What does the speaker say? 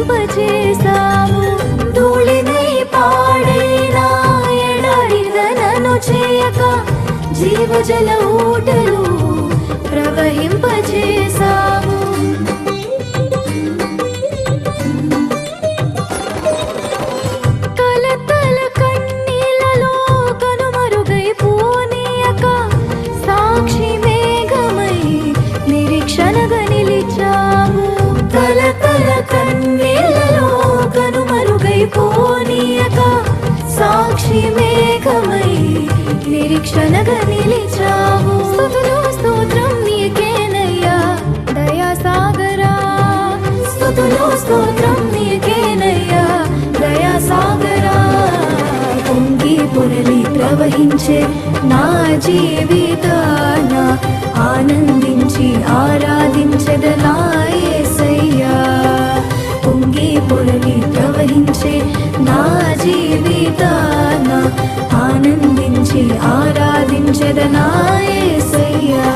వర్ధిల్లింపజేశావు ధూళినై పాడైనా ఎడారిదనను చేయక జీవజల ఊటలు ప్రవహింపజేశావు கண் కనుమరుగైపోనీయక సాక్షి మేఘమై నిరీక్షణగా నిలిచావు. స్తోత్రం నీకేనయ్యా దయా సాగరా స్తుతులు స్తోత్రం నీకేనయ్యా దయా సాగరా పొంగి పొరలి ప్రవహించే నా జీవితాన ఆనందించి ఆరాధించదనా పొంగి ప్రవహించే నా జీవితాన ఆనందించి ఆరాధించదనా సయ్యా